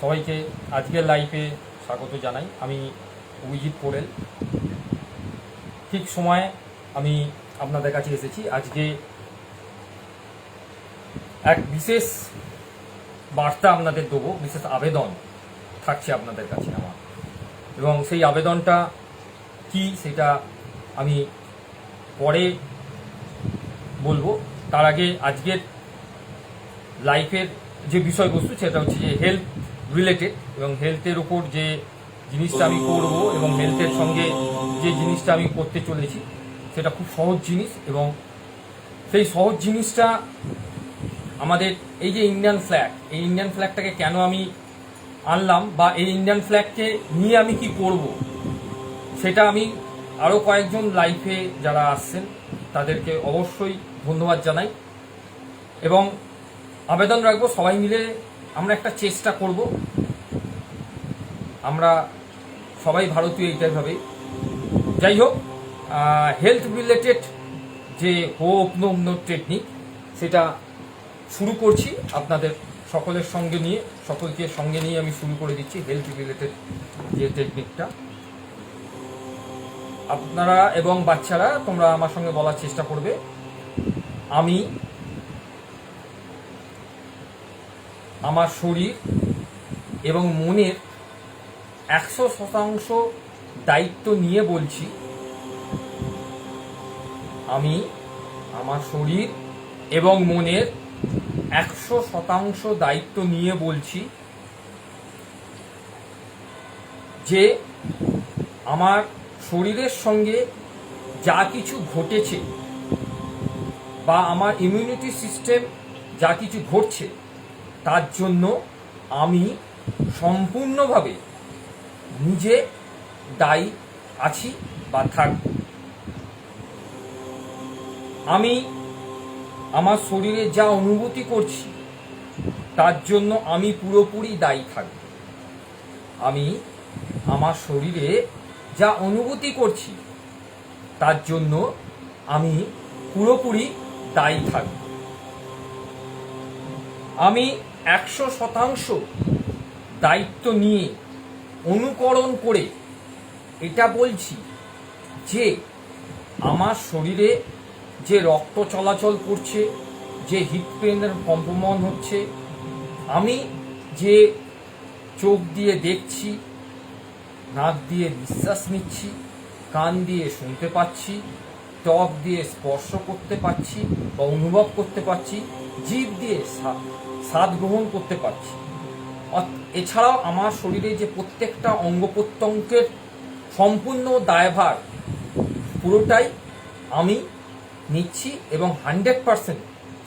সবাইকে আজকের লাইফে স্বাগত জানাই। আমি অভিজিৎ পোড়েল। ঠিক সময়ে আমি আপনাদের কাছে এসেছি। আজকে এক বিশেষ বার্তা আপনাদের দেবো, বিশেষ আবেদন থাকছে আপনাদের কাছে আমার। এবং সেই আবেদনটা কি সেটা আমি পরে বলব। তার আগে আজকের লাইফের যে বিষয়বস্তু, সেটা হচ্ছে যে হেলথ রিলেটেড এবং হেলথের উপর যে জিনিসটা আমি করব এবং হেলথের সঙ্গে যে জিনিসটা আমি করতে চলেছি, সেটা খুব সহজ জিনিস এবং সেই সহজ জিনিসটা আমাদের এই যে ইন্ডিয়ান ফ্ল্যাগ এই ইন্ডিয়ান ফ্ল্যাগটাকে কেন আমি আনলাম বা এই ইন্ডিয়ান ফ্ল্যাগকে নিয়ে আমি কি করব, সেটা আমি আরও কয়েকজন লাইফে যারা আসছেন, তাদেরকে অবশ্যই ধন্যবাদ জানাই এবং আবেদন রাখব সবাই মিলে আমরা একটা চেষ্টা করব। আমরা সবাই ভারতীয় এইটাই ভাবে। যাই হোক হেলথ রিলেটেড যে হো অপন টেকনিক সেটা শুরু করছি আপনাদের সকলের সঙ্গে নিয়ে, সকলকে সঙ্গে নিয়ে আমি শুরু করে দিচ্ছি হেলথ রিলেটেড যে টেকনিকটা আপনারা এবং বাচ্চারা, তোমরা আমার সঙ্গে বলার চেষ্টা করবে। আমি আমার শরীর এবং মনের একশো শতাংশ দায়িত্ব নিয়ে বলছি, আমি আমার শরীর এবং মনের একশো শতাংশ দায়িত্ব নিয়ে বলছি যে আমার শরীরের সঙ্গে যা কিছু ঘটেছে বা আমার ইমিউনিটি সিস্টেম যা কিছু ঘটছে তার জন্য আমি সম্পূর্ণভাবে নিজে দায়ী আছি বা থাকব আমি আমার শরীরে যা অনুভূতি করছি, তার জন্য আমি পুরোপুরি দায়ী থাকব। আমি আমার শরীরে যা অনুভূতি করছি, তার জন্য আমি পুরোপুরি দায়ী থাকব। আমি একশো শতাংশ দায়িত্ব নিয়ে অনুকরণ করে এটা বলছি যে আমার শরীরে যে রক্ত চলাচল করছে, যে হৃৎপিণ্ডের কম্পমন হচ্ছে, আমি যে চোখ দিয়ে দেখছি, নাক দিয়ে নিঃশ্বাস নিচ্ছি, কান দিয়ে শুনতে পাচ্ছি ত্বক দিয়ে স্পর্শ করতে পারছি বা অনুভব করতে পারছি জীব দিয়ে স্বাদ গ্রহণ করতে পারছি। এছাড়াও আমার শরীরে যে প্রত্যেকটা অঙ্গ প্রত্যঙ্গের সম্পূর্ণ দায়ভার পুরোটাই আমি নিচ্ছি এবং হান্ড্রেড পারসেন্ট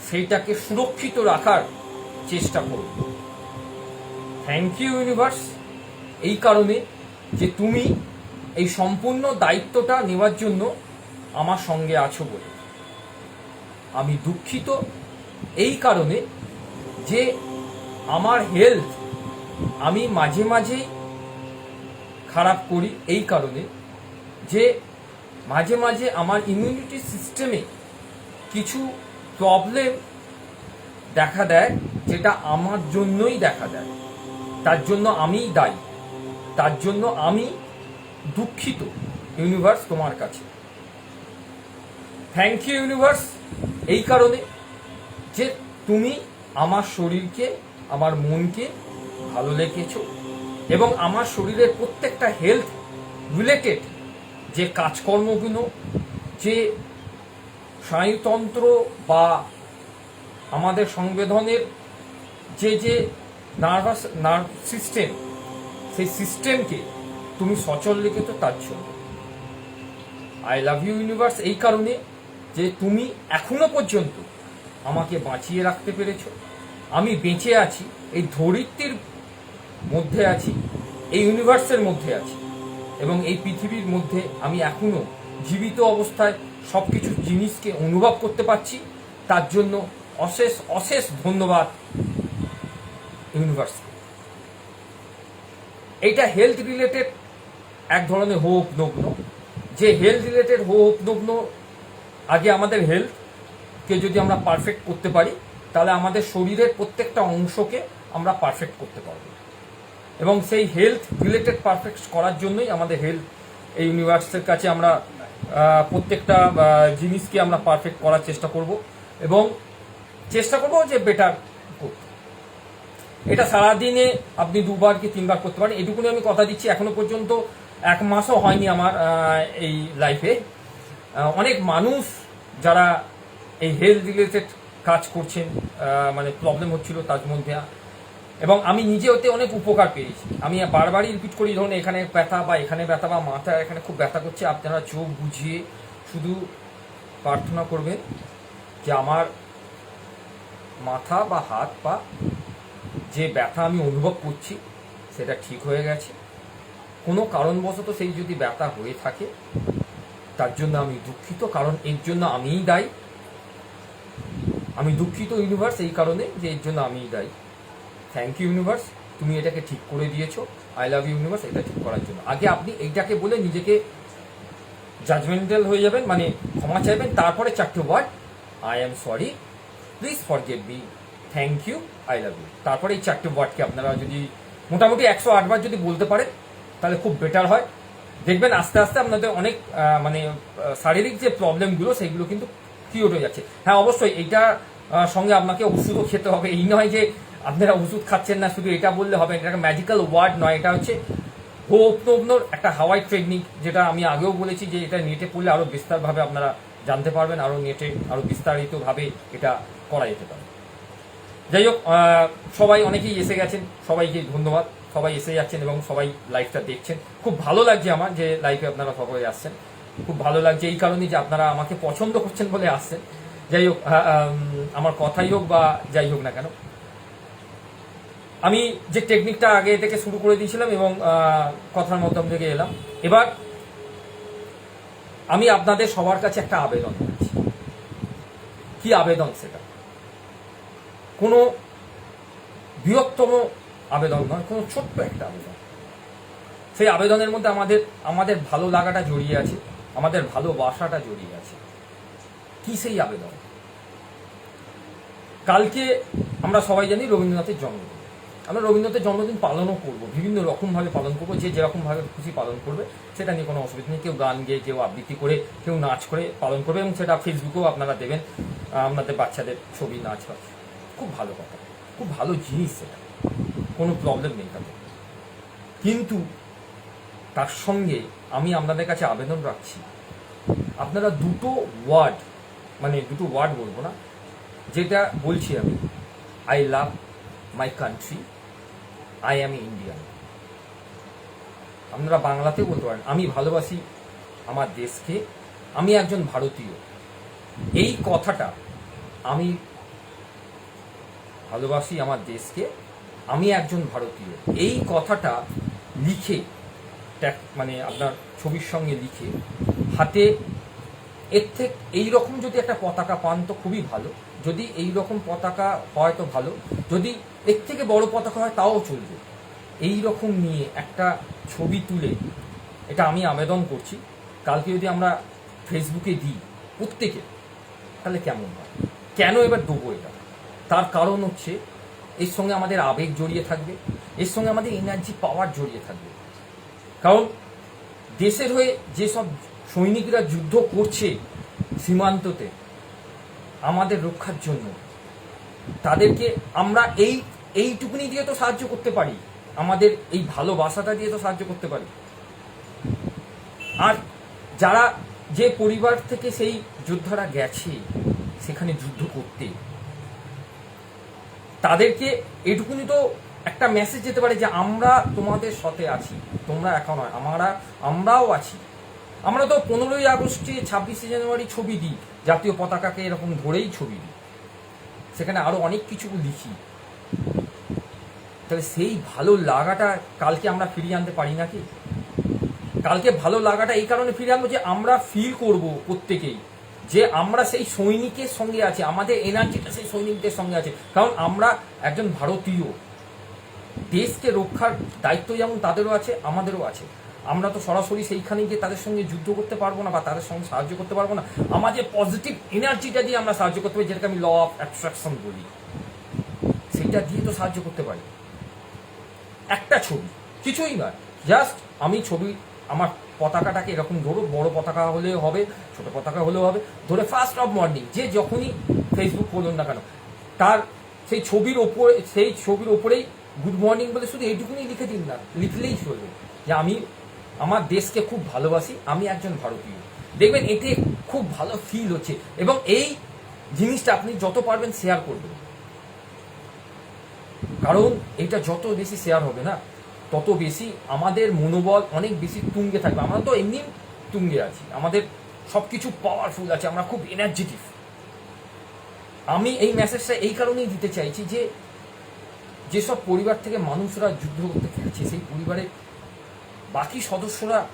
সেইটাকে সুরক্ষিত রাখার চেষ্টা করব। Thank you universe. এই কারণে যে তুমি এই সম্পূর্ণ দায়িত্বটা নেওয়ার জন্য আমার সঙ্গে আছো বলে। আমি দুঃখিত। এই কারণে যে আমার হেলথ আমি মাঝে মাঝেই খারাপ করি এই কারণে, যে মাঝে মাঝে আমার ইমিউনিটি সিস্টেমে কিছু প্রবলেম দেখা দেয়, যেটা আমার জন্যই দেখা দেয়। তার জন্য আমিই দায়ী। তার জন্য আমি দুঃখিত ইউনিভার্স তোমার কাছে। থ্যাংক ইউ ইউনিভার্স এই কারণে যে তুমি আমার শরীরকে, আমার মনকে ভালো লেগেছ এবং আমার শরীরের প্রত্যেকটা হেলথ রিলেটেড যে কাজকর্মগুলো, যে স্নায়ুতন্ত্র বা আমাদের সংবেদনের যে যে নার্ভাস নার্ভ সিস্টেম সেই সিস্টেমকে তুমি সচল রেখেছ তার জন্য। আই লাভ ইউ ইউনিভার্স এই কারণে যে তুমি এখনও পর্যন্ত আমাকে বাঁচিয়ে রাখতে পেরেছ? আমি বেঁচে আছি, এই ধরিত্রীর মধ্যে আছি, এই ইউনিভার্সের মধ্যে আছি। এবং এই পৃথিবীর মধ্যে আমি এখনও জীবিত অবস্থায় সব কিছু জিনিসকে অনুভব করতে পারছি। তার জন্য অশেষ অশেষ ধন্যবাদ ইউনিভার্স এইটা হেলথ রিলেটেড এক ধরনের হোপ নগ্ন যে হেলথ রিলেটেড হোপ নগ্ন আগে আমাদের হেলথকে যদি আমরা পারফেক্ট করতে পারি, তাহলে আমাদের শরীরের প্রত্যেকটা অংশকে আমরা পারফেক্ট করতে পারব। এবং সেই হেলথ রিলেটেড পারফেক্ট করার জন্যই আমাদের হেলথ এই ইউনিভার্সের কাছে আমরা প্রত্যেকটা জিনিসকে আমরা পারফেক্ট করার চেষ্টা করব এবং চেষ্টা করব যে বেটার করতে এটা সারাদিনে আপনি দুবার কি তিনবার করতে পারেন, এটুকুনি আমি কথা দিচ্ছি। এখনও পর্যন্ত এক মাসও হয়নি আমার এই লাইফে অনেক মানুষ যারা এই হেলথ রিলেটেড কাজ করছেন মানে প্রবলেম হচ্ছিল তার মধ্যে। এবং আমি নিজে ওতে অনেক উপকার পেয়েছি। আমি বারবারই রিপিট করি, ধরুন এখানে ব্যথা বা এখানে ব্যথা বা মাথা এখানে খুব ব্যথা করছে, আপনারা চোখ বুঝিয়ে শুধু প্রার্থনা করবেন যে আমার মাথা বা হাত পা যে ব্যথা আমি অনুভব করছি, সেটা ঠিক হয়ে গেছে। কোনো কারণবশত সেই যদি ব্যথা হয়ে থাকে, তার জন্য আমি দুঃখিত, কারণ এর জন্য আমিই দায়ী। আমি দুঃখিত ইউনিভার্স এই কারণে যে এর জন্য আমিই দায়ী। থ্যাংক ইউ ইউনিভার্স তুমি এটাকে ঠিক করে দিয়েছ। আই লাভ ইউ ইউনিভার্স এটা ঠিক করার জন্য। আগে আপনি এইটাকে বলে নিজেকে জাজমেন্টাল হয়ে যাবেন মানে ক্ষমা চাইবেন, তারপরে চারটে word I am sorry please forget me thank you I love you তারপরে এই চারটে ওয়ার্ডকে আপনারা যদি মোটামুটি একশো আটবার যদি বলতে পারেন, তাহলে খুব বেটার হয়। দেখবেন আস্তে আস্তে আপনাদের অনেক মানে শারীরিক যে প্রবলেমগুলো সেইগুলো কিন্তু কিওর হয়ে যাচ্ছে। হ্যাঁ অবশ্যই এইটা সঙ্গে আপনাকে ওষুধও খেতে হবে। এই নয় যে আপনারা ওষুধ খাচ্ছেন না, শুধু এটা বললে হবে এটা একটা ম্যাজিক্যাল ওয়ার্ড নয়, এটা হচ্ছে হোপনোর একটা হাওয়াই টেকনিক যেটা আমি আগেও বলেছি যে এটা নেটে পড়লে আরও বিস্তারভাবে আপনারা জানতে পারবেন আরও নেটে আরও বিস্তারিতভাবে এটা করা যেতে পারে। যাই হোক সবাই অনেকেই এসে গেছেন, সবাইকে ধন্যবাদ। সবাই এসে যাচ্ছেন এবং সবাই লাইভটা দেখছেন। খুব ভালো লাগছে আমার যে লাইভে আপনারা সবাই আসছেন। খুব ভালো লাগছে। এই কারণেই যে আপনারা আমাকে পছন্দ করছেন বলে আসছেন। যাই হোক আহ, আমার কথাই হোক বা যাই হোক না কেন। আমি যে টেকনিকটা আগে থেকে শুরু করে দিয়েছিলাম এবং কথার মাধ্যম থেকে এলাম। এবার আমি আপনাদের সবার কাছে একটা আবেদন করছি। কি আবেদন সেটা? কোনো বৃহত্তম আবেদন নয় কোনো ছোট্ট একটা আবেদন। সেই আবেদনের মধ্যে আমাদের আমাদের ভালো লাগাটা জড়িয়ে আছে। আমাদের ভালোবাসাটা জড়িয়ে আছে। কি সেই আবেদন? কালকে আমরা সবাই জানি রবীন্দ্রনাথের জন্মদিন। আমরা রবীন্দ্রনাথের জন্মদিন পালনও করব, বিভিন্ন রকমভাবে পালন করব, যে যেরকমভাবে খুশি পালন করবে, সেটা নিয়ে কোনো অসুবিধা নেই। কেউ গান গেয়ে, কেউ আবৃত্তি করে, কেউ নাচ করে পালন করবে এবং সেটা ফেসবুকেও আপনারা দেবেন আপনাদের বাচ্চাদের ছবি, নাচ ফাচ খুব ভালো কথা। খুব ভালো জিনিস সেটা। কোনো প্রবলেম নেই তাতে। কিন্তু তার সঙ্গে আমি আপনাদের কাছে আবেদন রাখছি। আপনারা দুটো ওয়ার্ড মানে দুটো ওয়ার্ড বলব না, যেটা বলছি আমি। I love my country I am Indian আপনারা বাংলাতেও বলতে পারেন, আমি ভালোবাসি আমার দেশকে, আমি একজন ভারতীয়। এই কথাটা আমি ভালোবাসি আমার দেশকে, আমি একজন ভারতীয়। এই কথাটা লিখে ট্যাগ- মানে আপনার ছবির সঙ্গে লিখে, হাতে এর থেকে এইরকম যদি একটা পতাকা পান তো খুবই ভালো। যদি এই রকম পতাকা হয় তো ভালো। যদি এর থেকে বড় পতাকা হয় তাও চলবে। এই রকম নিয়ে একটা ছবি তুলে, এটা আমি আবেদন করছি। কালকে যদি আমরা ফেসবুকে দিই প্রত্যেকে, তাহলে কেমন হয়? কেন এবার দেবো এটা? তার কারণ হচ্ছে, এর সঙ্গে আমাদের আবেগ জড়িয়ে থাকবে, এর সঙ্গে আমাদের এনার্জি পাওয়ার জড়িয়ে থাকবে। কারণ দেশের হয়ে যেসব সৈনিকরা যুদ্ধ করছে সীমান্ততে, আমাদের রক্ষার জন্য, তাদেরকে আমরা এই, এইটুকুনি দিয়ে তো সাহায্য করতে পারি, আমাদের এই ভালোবাসাটা দিয়ে তো সাহায্য করতে পারি। আর যারা যে পরিবার থেকে সেই যোদ্ধারা গেছে, সেখানে যুদ্ধ করতে, তাদেরকে এটুকুনি তো একটা মেসেজ যেতে পারে যে আমরা তোমাদের সাথে আছি, তোমরা এখন নয়, আমরা, আমরাও আছি। আমরা তো পনেরোই আগস্টে ছাব্বিশে জানুয়ারি ছবি দিই, জাতীয় পতাকাকে এরকম ধরেই ছবি দিই। সেখানে আরও অনেক কিছু লিখি। তাহলে সেই ভালো লাগাটা কালকে আমরা ফিরিয়ে আনতে পারি নাকি? কালকে ভালো লাগাটা এই কারণে ফিরে আনব যে আমরা ফিল করব প্রত্যেকেই যে আমরা সেই সৈনিকের সঙ্গে আছি, আমাদের এনার্জিটা সেই সৈনিকদের সঙ্গে আছে। কারণ আমরা একজন ভারতীয়। দেশকে রক্ষার দায়িত্ব যেমন তাদেরও আছে, আমাদেরও আছে। আমরা তো সরাসরি সেইখানে গিয়ে তাদের সঙ্গে যুদ্ধ করতে পারব না বা তাদের সঙ্গে সাহায্য করতে পারব না। আমাদের পজিটিভ এনার্জিটা দিয়ে আমরা সাহায্য করতে পারি, যেটাকে আমি ল অফ অ্যাট্রাকশন বলি, সেইটা দিয়ে তো সাহায্য করতে পারি। একটা ছবি, কিছুই নয়। জাস্ট আমি ছবি, আমার পতাকাটাকে এরকম ধরো, বড় পতাকা হলেও হবে, ছোট পতাকা হলেও হবে, ধরে ফার্স্ট অফ মর্নিং যে যখনই ফেসবুক খুলুন না কেন, তার সেই ছবির ওপরে, সেই ছবির ওপরেই গুড মর্নিং বলে শুধু এইটুকুনি লিখে দিন না, লিখলেই চলবে। যে আমি, আমার দেশকে খুব ভালোবাসি, আমি একজন ভারতীয়। দেখবেন এতে খুব ভালো ফিল হচ্ছে। এবং এই জিনিসটা আপনি যত পারবেন শেয়ার করবেন। কারণ এটা যত বেশি শেয়ার হবে না, তত বেশি আমাদের মনোবল অনেক বেশি তুঙ্গে থাকবে। আমরা তো এমনি তুঙ্গে আছি। আমাদের সব কিছু পাওয়ারফুল আছে, আমরা খুব এনার্জেটিক আমি এই মেসেজটা এই কারণেই দিতে চাইছি যে যেসব পরিবার থেকে মানুষরা যুদ্ধ করতে ফিরছে সেই পরিবারের বাকি সদস্যরা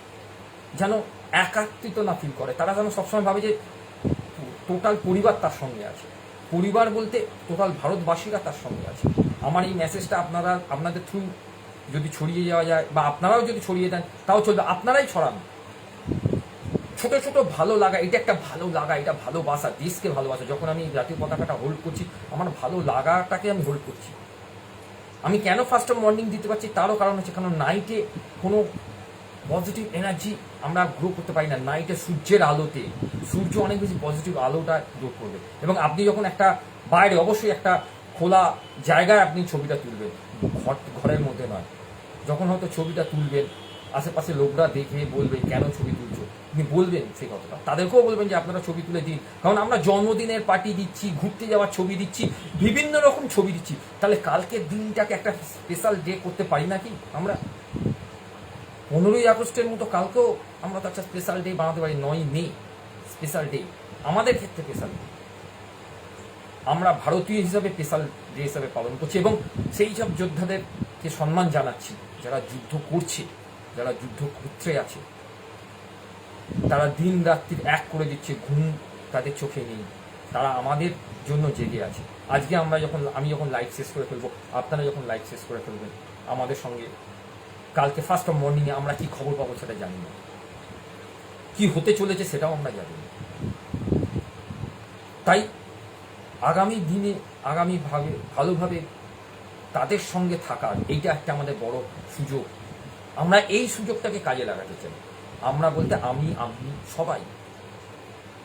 যেন একাত্রিত না ফিল করে। তারা যেন সবসময় ভাবে যে টোটাল পরিবার তার সঙ্গে আছে। পরিবার বলতে টোটাল ভারতবাসীরা তার সঙ্গে আছে। আমার এই মেসেজটা আপনারা, আপনাদের থ্রু যদি ছড়িয়ে যাওয়া যায়, বা আপনারাও যদি ছড়িয়ে দেন, তাও চলবে। আপনারাই ছড়ান। ছোট ছোট ভালো লাগা, এটা একটা ভালো লাগা, এটা ভালোবাসা, দেশকে ভালোবাসা। যখন আমি জাতীয় পতাকাটা হোল্ড করছি, আমার ভালো লাগাটাকে আমি হোল্ড করছি। আমি কেন ফার্স্ট অফ মর্নিং দিতে পারছি? তারও কারণ হচ্ছে কারণ নাইটে কোনো পজিটিভ এনার্জি আমরা গ্রো করতে পারি না। নাইটে সূর্যের আলোতে সূর্য অনেক বেশি পজিটিভ আলোটা গ্রো করবে। এবং আপনি যখন একটা বাইরে, অবশ্যই একটা খোলা জায়গায় আপনি ছবিটা তুলবেন। ঘর ঘরের মধ্যে নয়। যখন হয়তো ছবিটা তুলবেন আশেপাশে লোকরা দেখে বলবে, কেন ছবি তুলছো? আপনি বলবেন সেই কথাটা। তাদেরকেও বলবেন যে আপনারা ছবি তুলে দিন। কারণ আমরা জন্মদিনের পার্টি দিচ্ছি, ঘুরতে যাওয়ার ছবি দিচ্ছি, বিভিন্ন রকম ছবি দিচ্ছি। তাহলে কালকের দিনটাকে একটা স্পেশাল ডে করতে পারি নাকি আমরা? পনেরোই আগস্টের মতো কালকেও আমরা তো একটা স্পেশাল ডে বানাতে পারি, নয় মে স্পেশাল ডে আমাদের ক্ষেত্রে স্পেশাল ডে আমরা ভারতীয় হিসাবে স্পেশাল ডে হিসাবে পালন করছি এবং সেই সব যোদ্ধাদেরকে সম্মান জানাচ্ছি, যারা যুদ্ধ করছে, যারা যুদ্ধ ক্ষেত্রে আছে। তারা দিন রাত্রির এক করে দিচ্ছে, ঘুম তাদের চোখে নেই। তারা আমাদের জন্য জেগে আছে। আজকে আমরা যখন, আমি যখন লাইভ শেষ করে ফেলব, আপনারা যখন লাইভ শেষ করে ফেলবেন, আমাদের সঙ্গে কালকে ফার্স্ট অফ মর্নিংয়ে আমরা কি খবর পাবো সেটা জানি না। কি হতে চলেছে সেটাও আমরা জানি না। তাই আগামী দিনে, আগামী ভাবে ভালোভাবে তাদের সঙ্গে থাকার এইটা একটা আমাদের বড় সুযোগ। আমরা এই সুযোগটাকে কাজে লাগাতে চাই। আমরা বলতে আমি, আপনি, সবাই।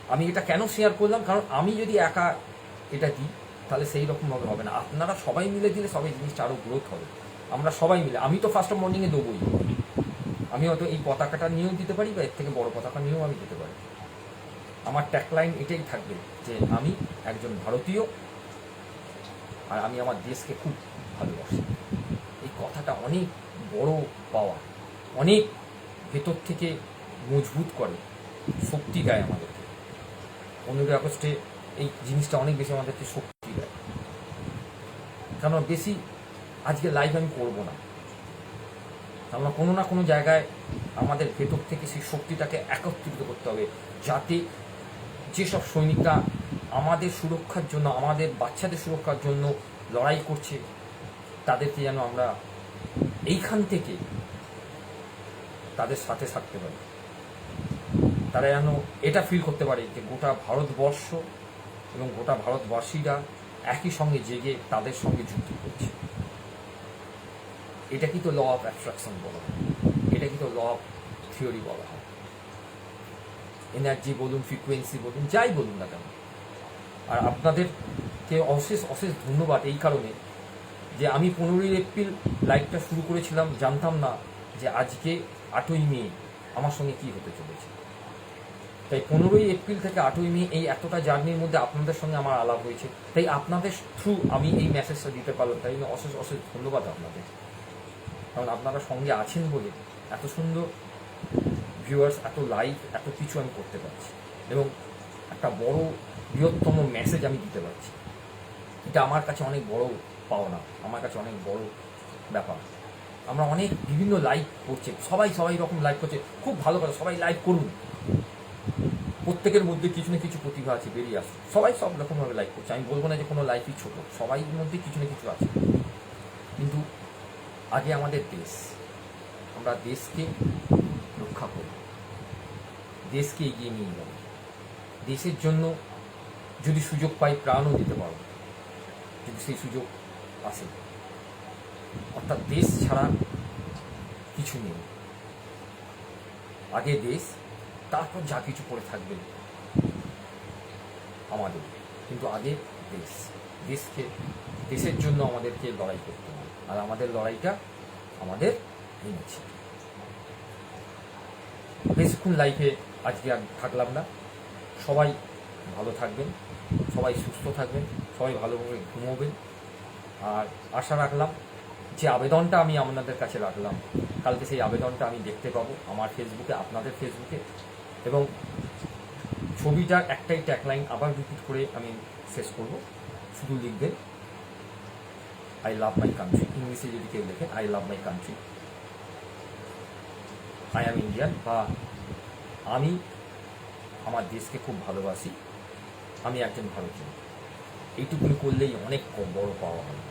আমি এটা কেন শেয়ার করলাম? কারণ আমি যদি একা এটা দিই, তাহলে সেই রকমভাবে হবে না। আপনারা সবাই মিলে দিলে সবাই জিনিসটা আরও গ্রোথ হবে। আমরা সবাই মিলে, আমি তো ফার্স্ট অফ মর্নিংয়ে দেবোই। আমি হয়তো এই পতাকাটা নিয়েও দিতে পারি বা এর থেকে বড় পতাকা নিয়েও আমি দিতে পারি। আমার ট্যাগলাইন এটাই থাকবে যে আমি একজন ভারতীয় আর আমি আমার দেশকে খুব ভালোবাসি। এই কথাটা অনেক বড় পাওয়া, অনেক ভেতর থেকে মজবুত করে। শক্তি দেয় আমাদেরকে। পনেরোই আগস্টে এই জিনিসটা অনেক বেশি আমাদেরকে শক্তি দেয়। কেন বেশি আজকে লাইভ আমি করব না। কারণ কোনো না কোনো জায়গায় আমাদের ভেতর থেকে সেই শক্তিটাকে একত্রিত করতে হবে যাতে যেসব সৈনিকরা আমাদের সুরক্ষার জন্য, আমাদের বাচ্চাদের সুরক্ষার জন্য লড়াই করছে, তাদেরকে যেন আমরা এইখান থেকে তাদের সাথে থাকতে পারি তারা যেন এটা ফিল করতে পারে যে গোটা ভারতবর্ষ এবং গোটা ভারতবাসীরা একই সঙ্গে জেগে তাদের সঙ্গে যুদ্ধ করছে। এটা কি তো ল অফ অ্যাট্রাকশন বলা হয়? এটা কি তো ল অফ থিওরি বলা হয়? এনার্জি বলুন ফ্রিকুয়েন্সি বলুন, যাই বলুন না কেন। আর আপনাদেরকে অশেষ অশেষ ধন্যবাদ এই কারণে যে আমি পনেরোই এপ্রিল লাইভটা শুরু করেছিলাম, জানতাম না যে আজকে আটই মে আমার সঙ্গে কি হতে চলেছে? তাই পনেরোই এপ্রিল থেকে আটই মে এই এতটা জার্নির মধ্যে আপনাদের সঙ্গে আমার আলাপ হয়েছে। তাই আপনাদের থ্রু আমি এই মেসেজটা দিতে পারলাম। তাই জন্য অশেষ অশেষ ধন্যবাদ আপনাদের। কারণ আপনারা সঙ্গে আছেন বলে এত সুন্দর ভিউয়ার্স এত লাইভ এত কিছু আমি করতে পারছি। এবং একটা বড়, বৃহত্তম মেসেজ আমি দিতে পারছি। এটা আমার কাছে অনেক বড় পাওনা, আমার কাছে অনেক বড় ব্যাপার। আমরা অনেক বিভিন্ন লাইভ করছে। সবাই সবাই রকম লাইভ করছে। খুব ভালো কথা সবাই লাইভ করুন। প্রত্যেকের মধ্যে কিছু না কিছু প্রতিভা আছে, বেরিয়ে আসুন সবাই সব রকমভাবে লাইভ করছে। আমি বলব না যে কোনো লাইফই ছোট। সবাই মধ্যে কিছু না কিছু আছে। কিন্তু আগে আমাদের দেশ। আমরা দেশকে রক্ষা করব। দেশকে এগিয়ে নিয়ে যাব। দেশের জন্য যদি সুযোগ পাই, প্রাণও দিতে পারব। যদি সেই সুযোগ আসে। অর্থাৎ দেশ ছাড়া কিছু নেই। আগে দেশ, তারপর যা কিছু করে থাকবে আমাদের। কিন্তু আগে দেশ। দেশকে, দেশের জন্য আমাদেরকে লড়াই করতে হবে। আর আমাদের লড়াইটা আমাদের এনেছে বেশিক্ষণ লাইফে আজকে আর থাকলাম না। সবাই ভালো থাকবেন, সবাই সুস্থ থাকবেন, সবাই ভালোভাবে ঘুমোবেন। আর আশা রাখলাম যে আবেদনটা আমি আপনাদের কাছে রাখলাম, কালকে সেই আবেদনটা আমি দেখতে পাবো আমার ফেসবুকে, আপনাদের ফেসবুকে। এবং ছবিটার একটাই ট্যাগলাইন আবার রিপিট করে আমি শেষ করব। শুধু লিখবেন আই লাভ মাই কান্ট্রি ইংলিশে যদি কেউ লেখেন I love my country I am Indian বা, আমি আমার দেশকে খুব ভালোবাসি। আমি একজন ভারতীয়। এইটুকুনি করলেই অনেক বড় পাওয়া হবে।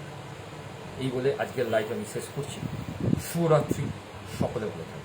এই বলে আজকের লাইফ আমি শেষ করছি। শুভরাত্রি সকলে বলে